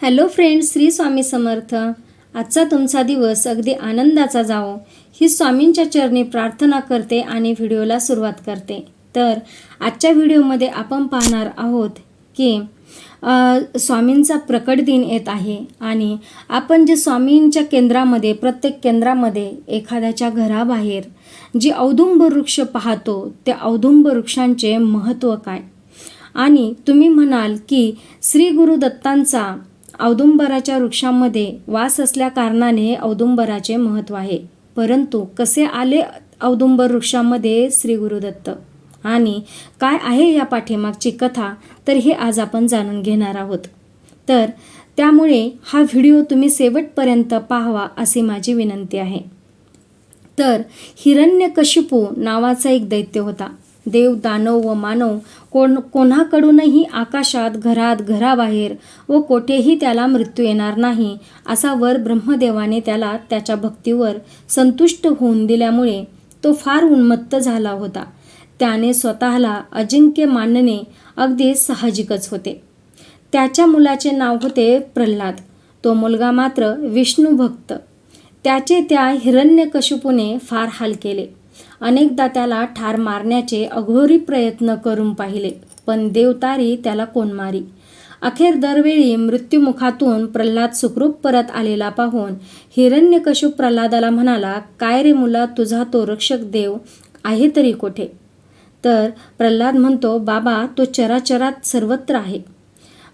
Hello friends Shri Swami Samarth. आजचा तुमचा दिवस अगदी आनंदाचा जावो. ही स्वामींच्या चरणी प्रार्थना करते आणि व्हिडिओला सुरुवात करते. तर आजच्या व्हिडिओमध्ये आपण पाहणार आहोत की स्वामींचा प्रकट दिन येत आहे आणि आपण जे स्वामींच्या केंद्रामध्ये प्रत्येक केंद्रामध्ये एखाद्याच्या घराबाहेर जी औदुंब वृक्ष पाहतो त्या औदुंब वृक्षांचे महत्त्व काय? आणि तुम्ही म्हणाल की श्री गुरु दत्तांचा औदुंबराच्या वृक्षामध्ये वास असल्या कारणाने औदुंबराचे महत्त्व आहे. परंतु कसे आले औदुंबर वृक्षामध्ये श्री गुरुदत्त? आणि काय आहे या पाठीमागची कथा? तर हे आज आपण जाणून घेणार आहोत. तर त्यामुळे हा व्हिडिओ तुम्ही शेवटपर्यंत पाहावा अशी माझी विनंती आहे. तर हिरण्यकशिपू नावाचा एक दैत्य होता. देव दानव व मानव कोण कोणाकडूनही आकाशात घरात घराबाहेर व कोठेही त्याला मृत्यू येणार नाही असा वर ब्रह्मदेवाने त्याला त्याच्या भक्तीवर संतुष्ट होऊन दिल्यामुळे तो फार उन्मत्त झाला होता. त्याने स्वतःला अजिंक्य मानणे अगदी साहजिकच होते. त्याच्या मुलाचे नाव होते प्रल्हाद. तो मुलगा मात्र विष्णू भक्त त्याचे त्या हिरण्यकशिपूने फार हाल केले. अनेकदा त्याला ठार मारण्याचे अघोरी प्रयत्न करून पाहिले पण देवतारी त्याला कोण मारी? अखेर दरवेळी मृत्युमुखातून प्रल्हाद सुखरूप परत आलेला पाहून हिरण्यकशिप प्रल्हादाला म्हणाला काय रे मुला तुझा तो रक्षक देव आहे तरी कोठे? तर प्रल्हाद म्हणतो बाबा तो चराचरात सर्वत्र आहे.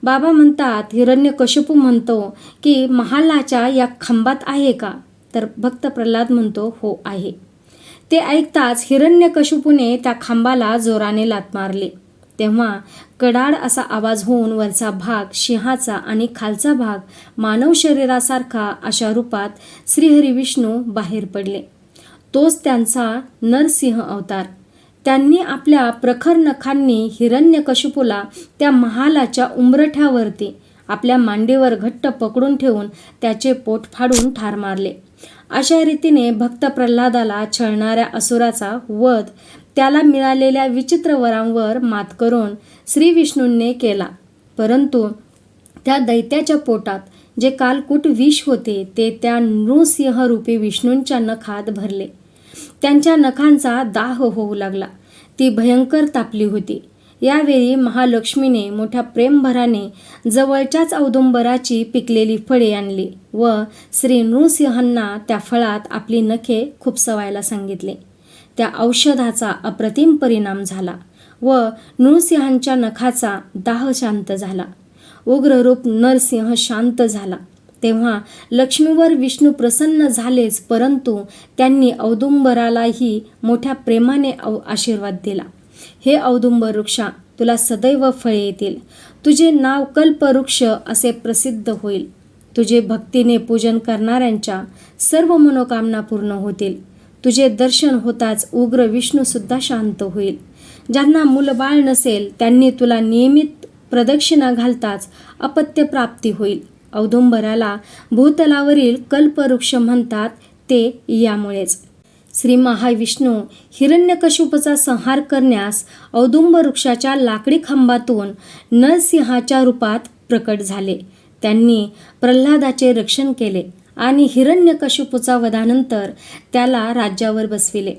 बाबा म्हणतात हिरण्यकशिपू म्हणतो की महालाच्या या खांबात आहे का? तर भक्त प्रल्हाद म्हणतो हो आहे. ते ऐकताच हिरण्यकशुपूने त्या खांबाला जोराने लात मारले. तेव्हा कडाड असा आवाज होऊन वरचा भाग सिंहाचा आणि खालचा भाग मानव शरीरासारखा अशा रूपात श्रीहरी विष्णू बाहेर पडले. तोच त्यांचा नरसिंह अवतार. त्यांनी आपल्या प्रखर नखांनी हिरण्यकशुपूला त्या महालाच्या उंबरठ्यावरती आपल्या मांडीवर घट्ट पकडून ठेवून त्याचे पोट फाडून ठार मारले. अशा रीतीने भक्त प्रल्हादाला छळणाऱ्या असुराचा वध त्याला मिळालेल्या विचित्र वरांवर मात करून श्रीविष्णूंनी केला. परंतु त्या दैत्याच्या पोटात जे कालकूट विष होते ते त्या नृसिंहरूपी विष्णूंच्या नखात भरले. त्यांच्या नखांचा दाह होऊ लागला. ती भयंकर तापली होती. यावेळी महालक्ष्मीने मोठ्या प्रेमभराने जवळच्याच औदुंबराची पिकलेली फळे आणली व श्री नृसिंहांना त्या फळात आपली नखे खुपसवायला सांगितले. त्या औषधाचा अप्रतिम परिणाम झाला व नृसिंहांच्या नखाचा दाह शांत झाला. उग्ररूप नरसिंह शांत झाला. तेव्हा लक्ष्मीवर विष्णू प्रसन्न झालेच परंतु त्यांनी औदुंबरालाही मोठ्या प्रेमाने आशीर्वाद दिला. हे औदुंबर वृक्षा तुला सदैव फळे येतील. तुझे नाव कल्पवृक्ष असे प्रसिद्ध होईल. तुझे भक्तीने पूजन करणाऱ्यांच्या सर्व मनोकामना पूर्ण होतील. तुझे दर्शन होताच उग्र विष्णूसुद्धा शांत होईल. ज्यांना मूलबाळ नसेल त्यांनी तुला नियमित प्रदक्षिणा घालताच अपत्य प्राप्ती होईल. औदुंबराला भूतलावरील कल्पवृक्ष म्हणतात ते यामुळेच. श्री महाविष्णू हिरण्यकशिपूचा संहार करण्यास औदुंब वृक्षाच्या लाकडी खांबातून नरसिंहाच्या रूपात प्रकट झाले. त्यांनी प्रल्हादाचे रक्षण केले आणि हिरण्यकशिपूचा वधानंतर त्याला राज्यावर बसविले.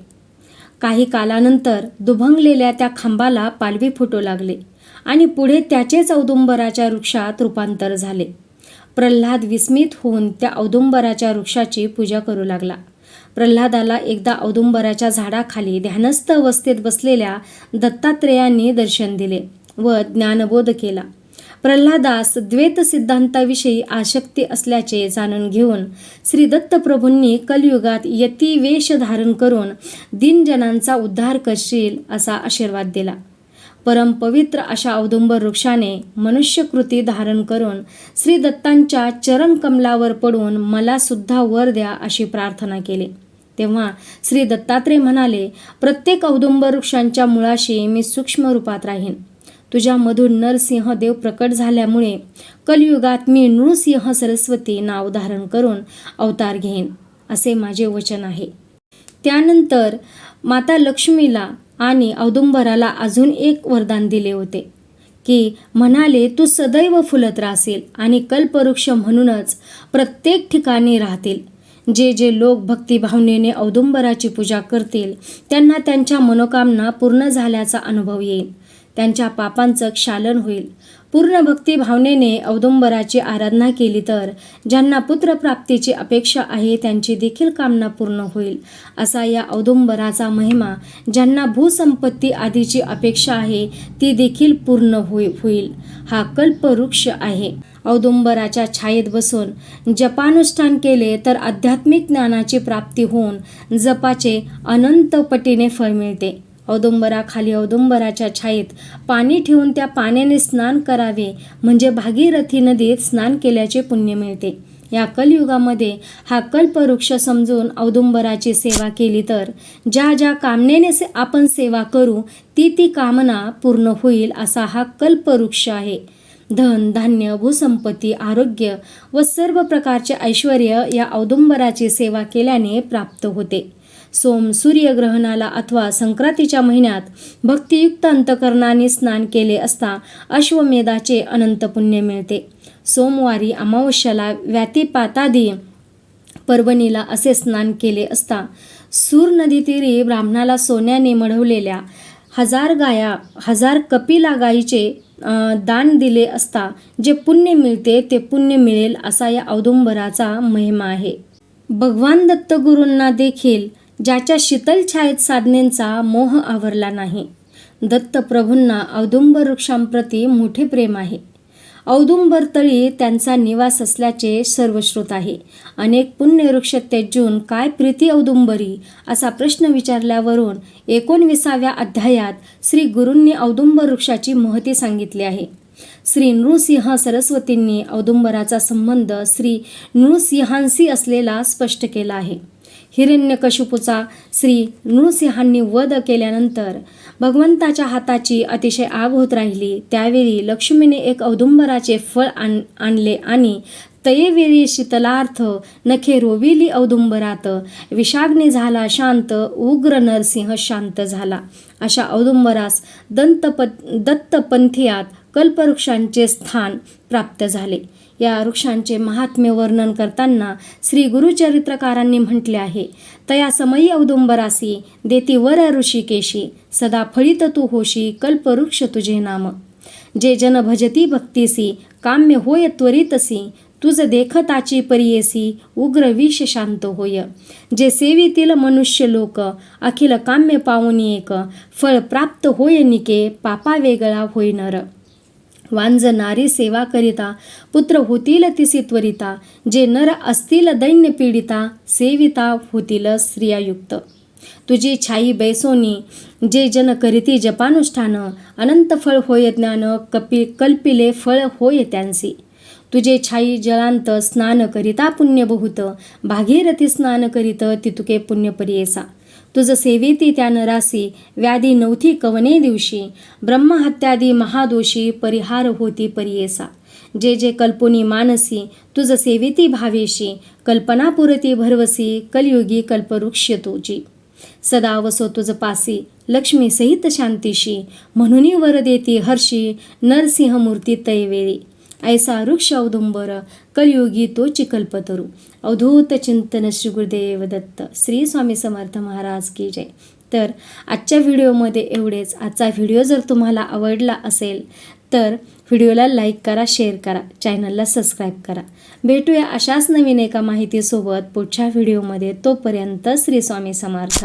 काही कालानंतर दुभंगलेल्या त्या खांबाला पालवी फुटू लागले आणि पुढे त्याचेच औदुंबराच्या वृक्षात रूपांतर झाले. प्रल्हाद विस्मित होऊन त्या औदुंबराच्या वृक्षाची पूजा करू लागला. प्रल्हादाला एकदा औदुंबराच्या झाडाखाली ध्यानस्थ अवस्थेत बसलेल्या दत्तात्रेयांनी दर्शन दिले व ज्ञानबोध केला. प्रल्हादास द्वैत सिद्धांताविषयी आसक्ती असल्याचे जाणून घेऊन श्री दत्तप्रभूंनी कलियुगात यती वेश धारण करून दिनजनांचा उद्धार करशील असा आशीर्वाद दिला. परमपवित्र अशा औदुंबर वृक्षाने मनुष्यकृती धारण करून श्री दत्तांच्या चरण कमलावर पडून मला सुद्धा वर द्या अशी प्रार्थना केली. तेव्हा श्री दत्तात्रय म्हणाले प्रत्येक औदुंबर वृक्षांच्या मुळाशी मी सूक्ष्म रूपात राहीन. तुझ्यामधून नरसिंह देव प्रकट झाल्यामुळे कलियुगात मी नृसिंह सरस्वती नाव धारण करून अवतार घेईन. असे माझे वचन आहे. त्यानंतर माता लक्ष्मीला आणि औदुंबराला अजून एक वरदान दिले होते की म्हणाले तू सदैव फुलत राहशील आणि कल्पवृक्ष म्हणूनच प्रत्येक ठिकाणी राहतील. जे जे लोक भक्तिभावनेने औदुंबराची पूजा करतील त्यांना त्यांच्या मनोकामना पूर्ण झाल्याचा अनुभव येईल. त्यांच्या पापांचं क्षालन होईल. पूर्ण भक्तिभावनेने औदुंबराची आराधना केली तर ज्यांना पुत्रप्राप्तीची अपेक्षा आहे त्यांची देखील कामना पूर्ण होईल. असा या औदुंबराचा महिमा ज्यांना भूसंपत्ती आदीची अपेक्षा आहे ती देखील पूर्ण होई होईल. हा कल्पवृक्ष आहे. औदुंबराच्या छायेत बसून जपानुष्ठान केले तर आध्यात्मिक ज्ञानाची प्राप्ती होऊन जपाचे अनंत पटीने फळ मिळते. औदुंबराखाली औदुंबराच्या छायेत पाणी ठेवून त्या पाण्याने स्नान करावे म्हणजे भागीरथी नदीत स्नान केल्याचे पुण्य मिळते. या कलयुगामध्ये हा कल्पवृक्ष समजून औदुंबराची सेवा केली तर ज्या ज्या कामनेने से आपण सेवा करू ती ती कामना पूर्ण होईल असा हा कल्पवृक्ष आहे. धन धान्य भूसंपत्ती आरोग्य व सर्व प्रकारचे ऐश्वर या औदुंबराची सेवा केल्याने प्राप्त होते. सोम सूर्यग्रहणाला अथवा संक्रांतीच्या महिन्यात भक्तियुक्त अंतकरणाने स्नान केले असता अश्वमेधाचे अनंत पुण्य मिळते. सोमवारी अमावस्याला व्यातिपातादी पर्वणीला असे स्नान केले असता सूर नदीतीरी ब्राह्मणाला सोन्याने मढवलेल्या हजार गाया हजार कपिला गायीचे दान दिले असता जे पुण्य मिळते ते पुण्य मिळेल असा या औदुंबराचा महिमा आहे. भगवान दत्तगुरूंना देखील ज्याच्या शीतल छायेत साधनेंचा मोह आवरला नाही. दत्तप्रभूंना औदुंबर वृक्षांप्रती मोठे प्रेम आहे. औदुंबर तळी त्यांचा निवास असल्याचे सर्वश्रुत आहे. अनेक पुण्यवृक्ष त्यजून काय प्रीती औदुंबरी? असा प्रश्न विचारल्यावरून एकोणविसाव्या अध्यायात श्री गुरूंनी औदुंबर वृक्षाची महती सांगितली आहे. श्री नृसिंह सरस्वतींनी औदुंबराचा संबंध श्री नृसिंहांशी असलेला स्पष्ट केला आहे. हिरण्यकशिपूचा श्री नृसिंहांनी वध केल्यानंतर भगवंताच्या हाताची अतिशय आग होत राहिली. त्यावेळी लक्ष्मीने एक औदुंबराचे फळ आण आणले आणि तयेवेळी शीतलार्थ नखे रोविली औदुंबरात. विषाग्नी झाला शांत उग्र नरसिंह शांत झाला. अशा औदुंबरास दंतप दत्तपंथियात कल्पवृक्षांचे स्थान प्राप्त झाले. या वृक्षांचे महात्म्य वर्णन करताना श्री गुरुचरित्रकारांनी म्हटले आहे तया समयी औदुंबरासी देती वर ऋषिकेशी सदा फळित तू होशी कल्पवृक्ष तुझे नाम. जे जन भजती भक्तीसी काम्य होय त्वरितसी तुझ देखताची परियेसी उग्र विष शांत होय. जे सेवितील मनुष्य लोक अखिल काम्य पाऊनी एक फळ प्राप्त होय निके पापा वेगळा होय नर वांज नारी सेवा करिता पुत्र होतील तिसी त्वरिता जे नर असतील दैन्य पीडिता सेविता होतील स्त्रियायुक्त. तुझी छाई बैसोनी जे जन करीती जपानुष्ठान अनंत फळ होय ज्ञान कपि कल्पिले फळ होय त्यांसी. तुझे छाई जळांत स्नान करिता पुण्य भागीरथी स्नान करीत तितुके पुण्यपरियेसा. तुझ सेवेती त्या नरासी व्याधी नवथी कवने दिवशी? ब्रह्महत्यादी महादोषी परिहार होती परियेसा. जे जे कल्पोनी मानसी तुझ सेवेती भावेशी कल्पनापुरती भरवसी कलयुगी कल्पवृक्ष तुझी सदा वसो तुझ पासी लक्ष्मी सहित शांतीशी म्हणून वर देती हर्षी नरसिंह मूर्ती तैवेळी. ऐसा वृक्ष औदुंबर कलियुगी तो कल्पतरू अवधूत चिंतन श्री गुरुदेव दत्त श्री स्वामी समर्थ महाराज की जय। तर आजच्या व्हिडिओमध्ये एवढेच. आजचा व्हिडिओ जर तुम्हाला आवडला असेल तर व्हिडिओला लाईक करा शेअर करा चॅनलला सबस्क्राईब करा. भेटूया अशाच नवीन एका माहितीसोबत पुढच्या व्हिडिओमध्ये. तोपर्यंत श्री स्वामी समर्थ.